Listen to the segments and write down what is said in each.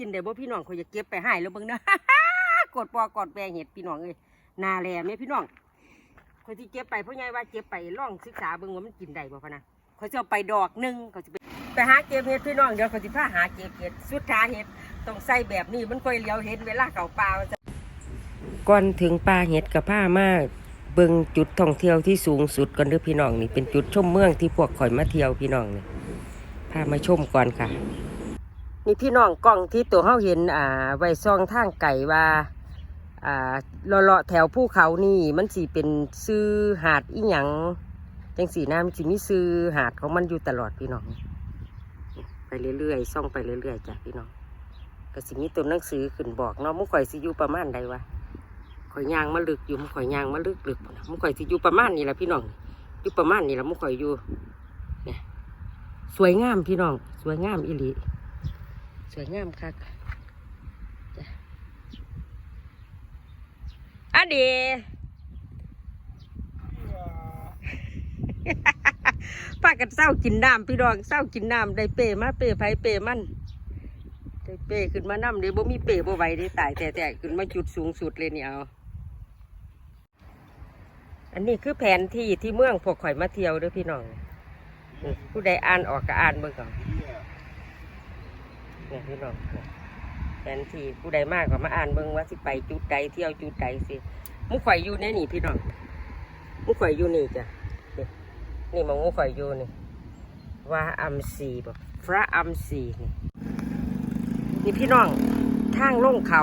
กินได้บ่พี่น้องเขาจะเก็บไปให้แล้วเบิ่งนะกดปอกดแปลงเห็ดพี่น้องเอ้ยนาแลแม่พี่น้องเขาที่เก็บไปเพราะไงว่าเก็บไปลองศึกษาเบิ่งว่ามันกินได้บ่พะนะเขาจะเอาไปดอกหนึงเขาจะไปไปหาเก็บเห็ดพี่น้องเดี๋ยวเขาจะพาหาเก็บเห็ดสุดท้ายเห็ดต้องใส่แบบนี้มันค่อยเลี้ยวเห็นเวลาเก่าปลาก่อนถึงปลาเห็ดกับผ้ามาเบิ่งจุดท่องเที่ยวที่สูงสุดก่อนเด้อพี่น้องนี่เป็นจุดชมเมืองที่พวกข่อยมาเที่ยวพี่น้องนี่พามาชมก่อนค่ะ นี่พี่น้องกล้องที่ตัวเฮาเห็นอ่าไว้ซองทางไก่ว่าอ่าเลาะๆแถวภูเขานี่ มันสิเป็นซื้อหาดอีหยังจังสีน้ำสิมีซื้อหาดของมันอยู่ตลอดพี่น้อง ไปเรื่อยๆซ่องไปเรื่อยๆจ้ะพี่น้องก็สิมีตัวหนังสือขึ้นบอกเนาะมุข่อยสิอยู่ประมาณใดวะข่อยยางมาลึกอยู่มุข่อยยางมาลึกลึกๆนะมุข่อยสิอยู่ประมาณนี้แหละพี่น้องอยู่ประมาณนี้แหละมุข่อยอยู่เนี่ยสวยงามพี่น้อง สวยงามอีหลี สวยงามคักจ้ะอะเดีพากันเศร้ากินน้ำพี่น้องเศร้ากินน้ำได้เป้มาเป้ไผเป้มันได้เป้ขึ้นมาน้ำเดี๋ยวบ่มีเป้บ่ไหวได้ตายแต่แต่ขึ้นมาจุดสูงสุดเลยเนี่ยเอาอันนี้คือแผนที่ที่เมืองพวกข่อยมาเที่ยวเด้อพี่น้องนี่ผู้ใดอ่านออกก็อ่านเบิ่งก่อน เนี่ยพี่น้องแทนที่ผู้ใดมากก็มาอ่านเบิ่งว่าสิไปจุดใดเที่ยวจุดใดสิมุข่อยอยู่ในนี่พี่น้องมุข่อยอยู่นี่จ้ะนี่มองมุข่อยอยู่นี่ว่าอัมซีแบอกพระอัมซีนี่นี่พี่น้องทางลงเขา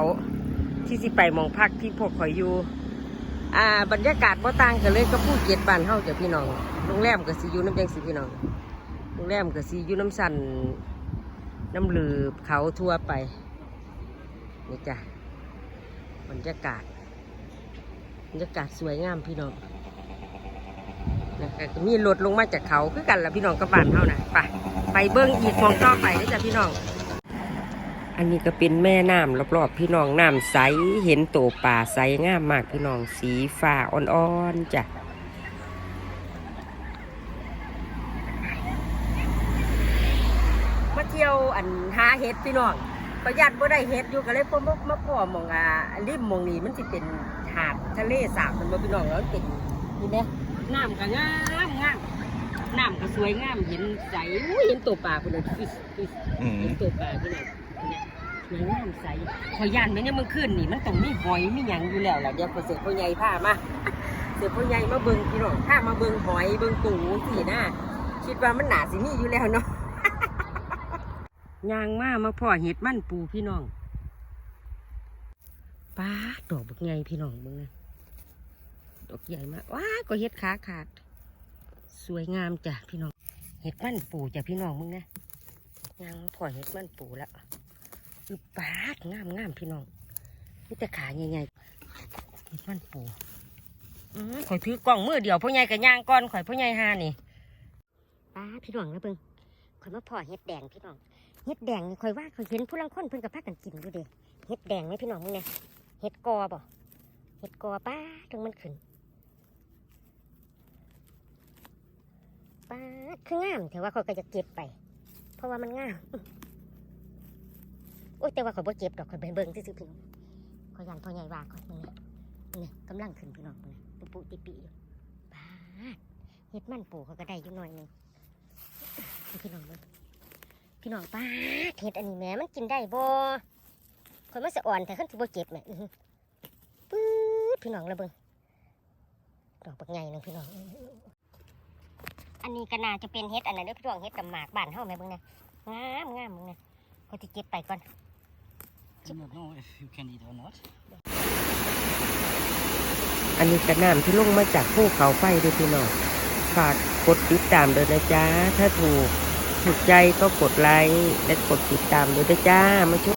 ที่สิไปมองพักที่พวกข่อยอยู่อ่าบรรยากาศบ่ต่างกันเลยก็พูดเกียรติบ้านเฮาจ้ะพี่น้องโรงแรมก็สิอยู่น้ำแดงสิพี่น้องโรงแรมก็สิอยู่น้ำสัน น้ำลืบเขาทั่วไป นี่จ้ะบรรยากาศบรรยากาศสวยงามพี่น้องนะคะมีรถลงมาจากเขาคือกันละพี่น้องกับบานเท่านะไปไปเบิ้งอีกมองต่อไปนะจ้ะพี่น้อง อันนี้ก็เป็นแม่น้ำรอบๆพี่น้องน้ำใสเห็นโตป่าใสงามมากพี่น้องสีฟ้าอ่อนๆจ้ะ เดี่ยวอันหาเห็ดพี่น้องประหยัดบ่ได้เห็ดอยู่ก็เลยพอมามาพ่อหมองอ่าริมหมองนี้มันสิเป็นหาดทะเลสาบมันบ่พี่น้องแล้วเป็นนี่แหละน้ำก็งามงามน้ำก็สวยงามเห็นใสอุ้ยเห็นตัวปลาพุ่นน่ะฟิสฟิสอืมเห็นตัวปลาพี่น้องเนี่ยสวยงามใสขอยย่านไหมเนี่ยมันขึ้นนี่มันต้องมีหอยมีหยังอยู่แล้วล่ะเดี๋ยวพอเสร็จพ่อใหญ่พามาเสร็จพ่อใหญ่มาเบิ่งพี่น้องพามาเบิ่งหอยเบิ่งปูสินะคิดว่ามันหนาสิมีอยู่แล้วเนาะ ยางมามาพ่อเห็ดมันปูพี่น้องป้าดอกบักใหญ่พี่น้องมึงนะดอกใหญ่มากว้าก็เห็ดขาขาด สวยงามจ้ะพี่น้อง เห็ดมันปูจ้ะพี่น้องมึงนะยางมาพ่อเห็ดมันปูแล้วอือป้างามงามพี่น้องนี่แต่ขาใหญ่ๆเห็ดมันปูข่อยถือกล้องมือเดียวพ่อใหญ่กับยางก้อนข่อยพ่อใหญ่หานี่ป้าพี่น้องแล้วเบิ่งข่อยมาพ่อเห็ดแดงพี่น้อง เห็ดแดงนี่ข่อยว่าข่อยเห็นผู้ลังคนเพิ่นกับพากันกินอยู่เด้เห็ดแดงไหมพี่น้องมึงเนี่ยเห็ดกอบ่เห็ดกอป้าถึงมันขึ้นป้าคืองามแต่ว่าเข่อยก็จะเก็บไป เพราะว่ามันงามโอ้ยแต่ว่าเข่อยบ่เก็บดอกข่อยไปเบิ่งซื่อพี่น้องข่อยยันพ่อใหญ่ว่าข่อยมึงเนี่ยเนี่ยกำลังขึ้นพี่น้องมึงเนี่ยตุปุติปิอยู่ป้าเห็ดมันปูเขาก็ได้อยู่หน่อยหนึ่ง พี่น้องป้าดเห็ดอันนี้แหม่มันกินได้บ่คนมันสะอ่อนแต่ขึ้นสิบ่เจ็บแหม่อื้อหือปื๊ดพี่น้องระเบิงดอกปักใหญ่นึงพี่น้องอื้อหืออันนี้ก็น่าจะเป็นเห็ดอันนั้นเด้อพี่น้องเห็ดกับหมากบ้านเฮาแม่เบิ่งนะงามงามมึงนะก็สิเก็บไปก่อน I do not know if you can eat or not อันนี้กระน้ำที่ลงมาจากภูเขาไฟด้วยพี่น้อง ฝากกดติดตามด้วยนะจ๊ะ ถ้าถูก ถูกใจก็กดไลค์และกดติดตามด้วยจ้ามาช่วย